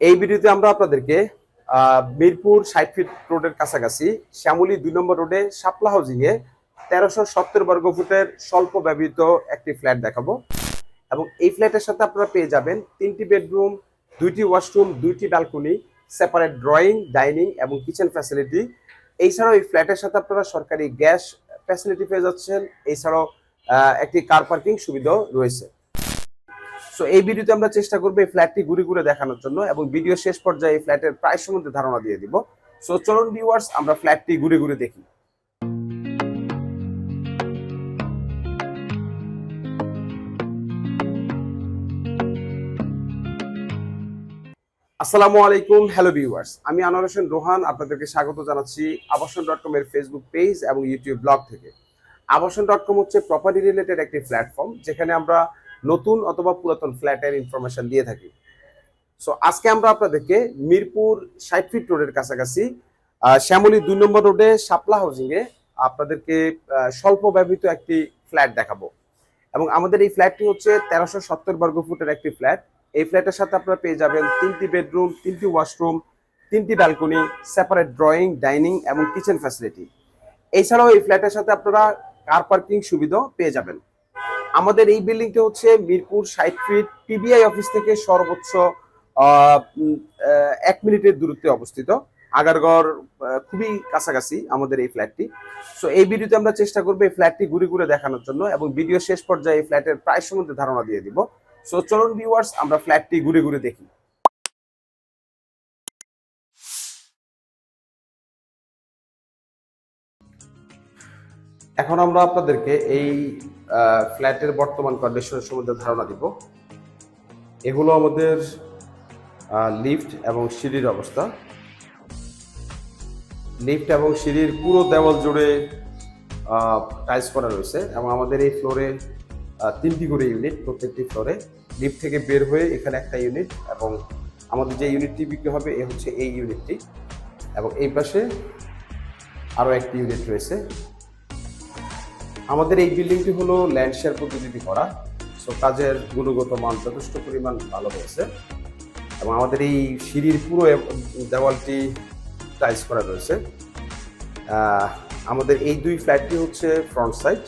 এই ভিডিওতে আমরা আপনাদেরকে মিরপুর ষাট ফিট রোডের কাছাকাছি শ্যামলী দুই নম্বর রোডে শাপলা হাউজিং এ তেরোশো সত্তর বর্গ ফুটের স্বল্প ব্যবহৃত একটি ফ্ল্যাট দেখাবো। এবং এই ফ্ল্যাটের সাথে আপনারা পেয়ে যাবেন তিনটি বেডরুম দুইটি ওয়াশরুম দুইটি ব্যালকনি সেপারেট ড্রয়িং ডাইনিং এবং কিচেন ফ্যাসিলিটি এছাড়াও এই ফ্ল্যাটের সাথে আপনারা সরকারি গ্যাস ফ্যাসিলিটি পেয়ে যাচ্ছেন। এছাড়াও একটি কার পার্কিং সুবিধাও রয়েছে। সো এই ভিডিওতে আমরা চেষ্টা করব এই ফ্ল্যাটটি ঘুরে ঘুরে দেখানোর জন্য এবং ভিডিও শেষ পর্যায়ে এই ফ্ল্যাটের প্রাইস সম্বন্ধে ধারণা দিয়ে দিব। সো চলুন ভিউয়ার্স আমরা ফ্ল্যাটটি ঘুরে ঘুরে দেখি। আসসালামু আলাইকুম হ্যালো ভিউয়ার্স আমি আনোয়ার হোসেন রোহান, আপনাদেরকে স্বাগত জানাচ্ছি আবাসন ডট কম এর ফেসবুক পেজ এবং ইউটিউব ব্লগ থেকে। আবাসন ডট কম হচ্ছে প্রপার্টি রিলেটেড একটি প্ল্যাটফর্ম যেখানে আমরা নতুন অথবা পুরাতন ফ্ল্যাটের ইনফরমেশন দিয়ে থাকি। সো আজকে আমরা আপনাদেরকে মিরপুর ষাট ফিট রোডের কাছাকাছি শ্যামলী দুই নম্বর রোডে শাপলা হাউজিং এ আপনাদেরকে স্বল্প ব্যবহৃত একটি ফ্ল্যাট দেখাবো। এবং আমাদের এই ফ্ল্যাটটি হচ্ছে তেরোশো সত্তর বর্গ ফুটের একটি ফ্ল্যাট এই ফ্ল্যাটের সাথে আপনারা পেয়ে যাবেন তিনটি বেডরুম তিনটি ওয়াশরুম তিনটি ব্যালকনি সেপারেট ড্রয়িং ডাইনিং এবং কিচেন ফ্যাসিলিটি এছাড়াও এই ফ্ল্যাটের সাথে আপনারা কার পার্কিং সুবিধাও পেয়ে যাবেন। আমাদের এই বিল্ডিংটি হচ্ছে মিরপুর ষাট ফিট পিবিআই অফিস থেকে সর্বোচ্চ এক মিনিটের দূরত্বে অবস্থিত। আগারগড় খুবই কাছাকাছি আমাদের এই ফ্ল্যাটটি সো এই ভিডিওতে আমরা চেষ্টা করব এই ফ্ল্যাটটি ঘুরে ঘুরে দেখানোর জন্য এবং ভিডিও শেষ পর্যায়ে এই ফ্ল্যাটের প্রাইস সম্বন্ধে ধারণা দিয়ে দিব। সো চলুন ভিউয়ার্স আমরা ফ্ল্যাটটি ঘুরে ঘুরে দেখি। এখন আমরা আপনাদেরকে এই ফ্ল্যাটের বর্তমান কন্ডিশনের সম্বন্ধে ধারণা দিব। এগুলো আমাদের লিফট এবং সিঁড়ির অবস্থা। লিফট এবং সিঁড়ির পুরো দেওয়াল জুড়ে টাইলস করা রয়েছে এবং আমাদের এই ফ্লোরে তিনটি করে ইউনিট প্রত্যেকটি ফ্লোরে লিফট থেকে বের হয়ে এখানে একটা ইউনিট এবং আমাদের যে ইউনিটটি বিক্রি হবে, এ হচ্ছে এই ইউনিটটি এবং এই পাশে আরও একটি ইউনিট রয়েছে। আমাদের এই বিল্ডিংটি হলো ল্যান্ড শেয়ার করা। সো কাজের গুণগত মান যথেষ্ট পরিমাণ ভালো হয়েছে এবং আমাদের এই সিঁড়ির পুরো দেওয়ালটি টাইলস করা রয়েছে। আমাদের এই দুই ফ্ল্যাটটি হচ্ছে ফ্রন্ট সাইড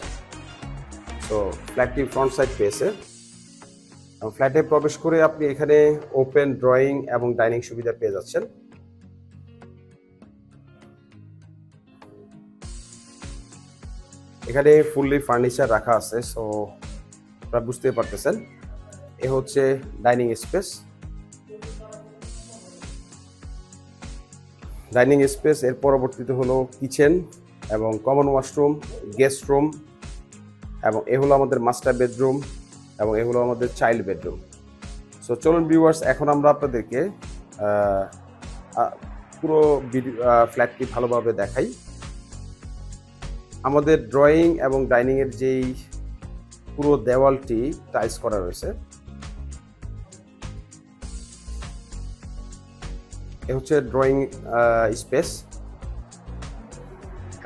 সো ফ্ল্যাটটি ফ্রন্ট সাইড পেয়েছে। ফ্ল্যাটে প্রবেশ করে আপনি এখানে ওপেন ড্রয়িং এবং ডাইনিং সুবিধা পেয়ে যাচ্ছেন। এখানে ফুললি ফার্নিচার রাখা আছে সো আপনারা বুঝতে পারতেছেন। এ হচ্ছে ডাইনিং স্পেস। ডাইনিং স্পেস এর পরবর্তীতে হলো কিচেন এবং কমন ওয়াশরুম, গেস্ট রুম এবং এ হলো আমাদের মাস্টার বেডরুম এবং এ হলো আমাদের চাইল্ড বেডরুম। সো চলুন ভিউয়ার্স এখন আমরা আপনাদেরকে পুরো ফ্ল্যাটটি ভালোভাবে দেখাই। আমাদের ড্রয়িং এবং ডাইনিং এর যেই পুরো দেওয়ালটি টাইলস করা রয়েছে। এ হচ্ছে ড্রয়িং স্পেস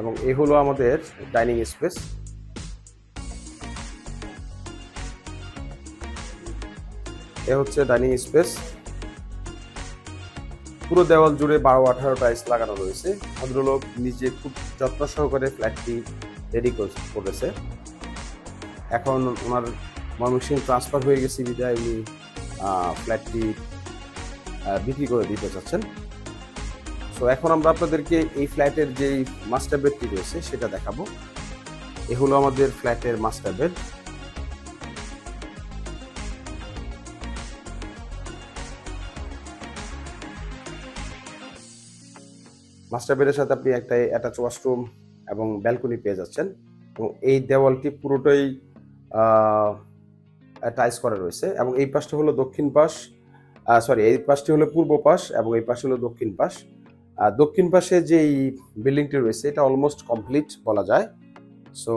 এবং এ হলো আমাদের ডাইনিং স্পেস এ হচ্ছে ডাইনিং স্পেস পুরো দেওয়াল জুড়ে বারো আঠারো টাইলস লাগানো রয়েছে। ভদ্রলোক নিজে খুব যত্ন সহকারে ফ্ল্যাটটি রেডি করেছে। এখন ওনার ময়মনসিং ট্রান্সফার হয়ে গেছে বিদায়, উনি ফ্ল্যাটটি বিক্রি করে দিতে চাচ্ছেন। সো এখন আমরা আপনাদেরকে এই ফ্ল্যাটের যেই মাস্টার বেডটি রয়েছে সেটা দেখাবো। এ হলো আমাদের ফ্ল্যাটের মাস্টার বেড মাস্টার বেডের সাথে আপনি একটা অ্যাটাচ ওয়াশরুম এবং ব্যালকনি পেয়ে যাচ্ছেন এবং এই দেওয়ালটি পুরোটাই টাইস করা রয়েছে এবং এই পাশটা হলো দক্ষিণ পাশ সরি এই পাশটি হলো পূর্ব পাশ এবং এই পাশে হলো দক্ষিণ পাশ। দক্ষিণ পাশে যে এই বিল্ডিংটি রয়েছে এটা অলমোস্ট কমপ্লিট বলা যায়। সো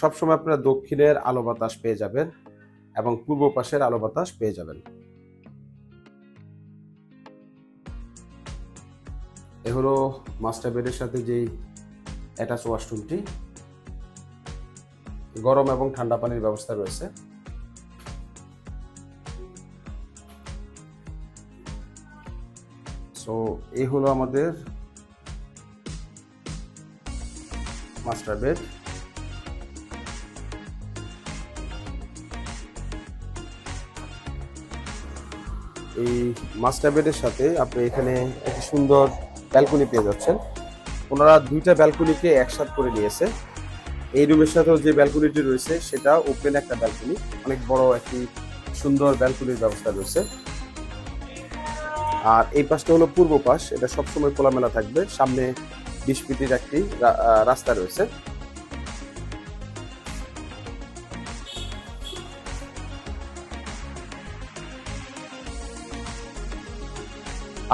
সবসময় আপনারা দক্ষিণের আলো বাতাস পেয়ে যাবেন এবং পূর্ব পাশের আলো বাতাস পেয়ে যাবেন। এ হলো মাস্টার বেডের সাথে যেই অ্যাটাচ ওয়াশরুমটি। গরম এবং ঠান্ডা পানির ব্যবস্থা রয়েছে। সো এই হলো আমাদের মাস্টার বেড। এই মাস্টার বেডের সাথে আপনি এখানে একটি সুন্দর ব্যালকনি পেয়ে যাচ্ছেন। ওনারা দুইটা ব্যালকনিকে একসাথে করে নিয়েছে। এই রুমের সাথেও যে ব্যালকনিটি রয়েছে, সেটা ওপেন একটা ব্যালকনি অনেক বড় একটি সুন্দর ব্যালকনির ব্যবস্থা রয়েছে। আর এই পাশটা হলো পূর্ব পাশ, এটা সবসময় খোলামেলা থাকবে। সামনে বিশ ফিটের একটি রাস্তা রয়েছে।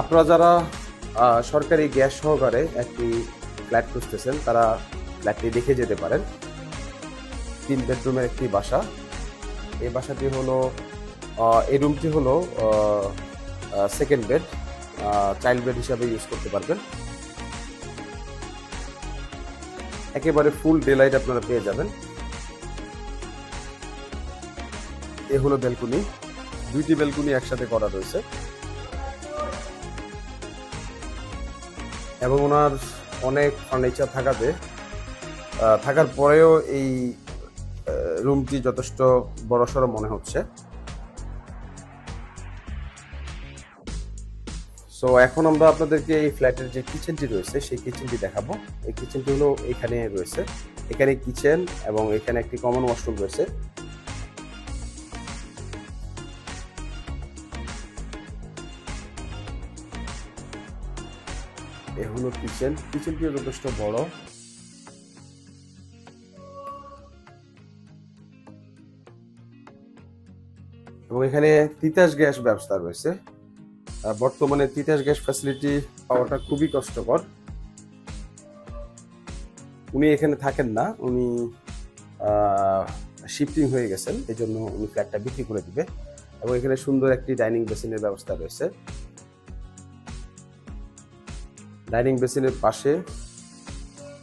আপনারা যারা সরকারি গ্যাস সহকারে একটি ফ্ল্যাট খুঁজতেছেন, তারা ফ্ল্যাটটি দেখে যেতে পারেন। তিন বেডরুমের একটি বাসা। এই বাসাটি হলো এই রুমটি হলো সেকেন্ড বেড চাইল্ড বেড হিসাবে ইউজ করতে পারবেন। একেবারে ফুল ডে লাইট আপনারা পেয়ে যাবেন। এ হলো ব্যালকনি দুইটি ব্যালকনি একসাথে করা রয়েছে। এবং ওনার অনেক ফার্নিচার থাকাতে থাকার পরেও এই রুমটি যথেষ্ট বড়সড় মনে হচ্ছে। সো এখন আমরা আপনাদেরকে এই ফ্ল্যাটের যে কিচেনটি রয়েছে, সেই কিচেনটি দেখাবো। এই কিচেনটি হলো এখানে রয়েছে। এখানে কিচেন এবং এখানে একটি কমন ওয়াশরুম রয়েছে। এ হলো কিচেন। কিচেনটিও যথেষ্ট বড়? এবং এখানে তিতাস গ্যাস ব্যবস্থা রয়েছে। বর্তমানে তিতাস গ্যাস ফ্যাসিলিটি পাওয়াটা খুবই কষ্টকর। উনি এখানে থাকেন না, উনি শিফটিং হয়ে গেছেন এই জন্য উনি ফ্ল্যাটটা বিক্রি করে দিবে। এবং এখানে সুন্দর একটি ডাইনিং বেসিনের ব্যবস্থা রয়েছে। ডাইনিং বেসিনের পাশে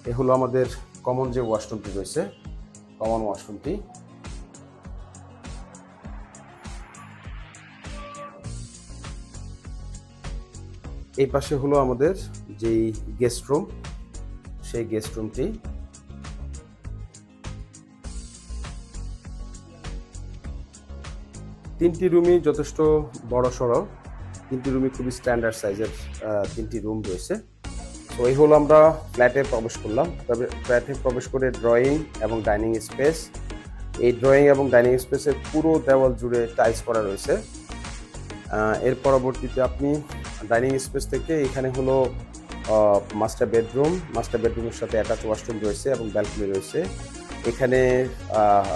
এ হলো আমাদের কমন যে ওয়াশরুমটি রয়েছে, কমন ওয়াশরুমটি। এই পাশে হলো আমাদের যেই গেস্ট রুম, সেই গেস্ট রুমটি। তিনটি রুমই যথেষ্ট বড় সড়ো তিনটি রুমই খুবই স্ট্যান্ডার্ড সাইজের তিনটি রুম রয়েছে। তো হলো আমরা ফ্ল্যাটে প্রবেশ করলাম। তবে ফ্ল্যাটে প্রবেশ করে ড্রয়িং এবং ডাইনিং স্পেস এই ড্রয়িং এবং ডাইনিং স্পেসের পুরো দেওয়াল জুড়ে টাইলস করা রয়েছে। এর পরবর্তীতে আপনি ডাইনিং স্পেস থেকে এখানে হলো মাস্টার বেডরুম মাস্টার বেডরুমের সাথে অ্যাটাচ ওয়াশরুম রয়েছে এবং ব্যালকনি রয়েছে। এখানে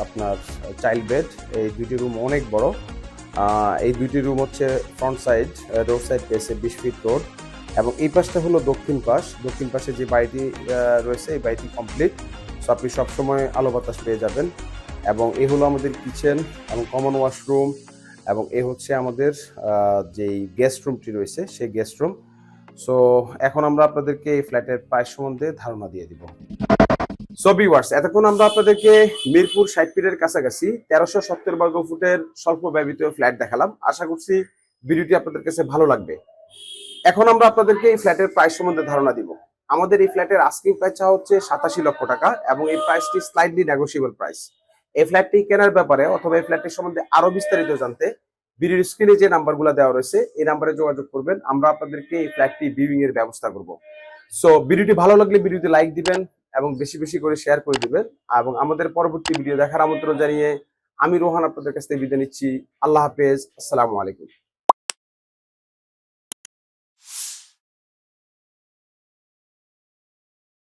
আপনার চাইল্ড বেড এই দুইটি রুম অনেক বড়। এই দুইটি রুম হচ্ছে ফ্রন্ট সাইড রোড সাইড পেয়েছে বিশ ফিট রোড এবং এই পাশটা হলো দক্ষিণ পাশ। দক্ষিণ পাশে যে বাড়িটি রয়েছে, এই বাড়িটি কমপ্লিট সো আপনি সবসময় আলো বাতাস পেয়ে যাবেন। এবং এই হলো আমাদের কিচেন এবং কমন ওয়াশরুম এবং এ হচ্ছে আমাদের যেই গেস্ট রুমটি রয়েছে, সেই গেস্ট রুম সো এখন আমরা আপনাদেরকে এই ফ্ল্যাটের প্রাইস সম্বন্ধে ধারণা দিয়ে দিব। সো ভিউয়ার্স এতক্ষণ আমরা আপনাদেরকে মিরপুর ষাট ফিটের কাছাকাছি তেরোশো সত্তর বর্গ ফুটের স্বল্প ব্যবহৃত ফ্ল্যাট দেখালাম। আশা করছি ভিডিওটি আপনাদের কাছে ভালো লাগবে। এখন আমরা আপনাদেরকে এই ফ্ল্যাটের প্রাইস সম্বন্ধে ধারণা দিব। আমাদের এই ফ্ল্যাটের আস্কিং প্রাইস হচ্ছে সাতাশি লক্ষ টাকা এবং এই প্রাইসটি স্লাইডলি নেগোসিয়েবল প্রাইস এই ফ্ল্যাটটি কেনার ব্যাপারে অথবা এই ফ্ল্যাটটির সম্বন্ধে আরও বিস্তারিত জানতে ভিডিওর স্ক্রিনে যে নাম্বারগুলো দেওয়া রয়েছে, এই নাম্বারে যোগাযোগ করবেন। আমরা আপনাদেরকে এই ফ্ল্যাটটি ভিউইং এর ব্যবস্থা করব। সো ভিডিওটি ভালো লাগলে ভিডিওতে লাইক দিবেন এবং বেশি বেশি করে শেয়ার করে দিবেন। এবং আমাদের পরবর্তী ভিডিও দেখার আমন্ত্রণ জানিয়ে আমি রোহান আপনাদের কাছ থেকে বিদায় নিচ্ছি। আল্লাহ হাফেজ। আসসালামু আলাইকুম।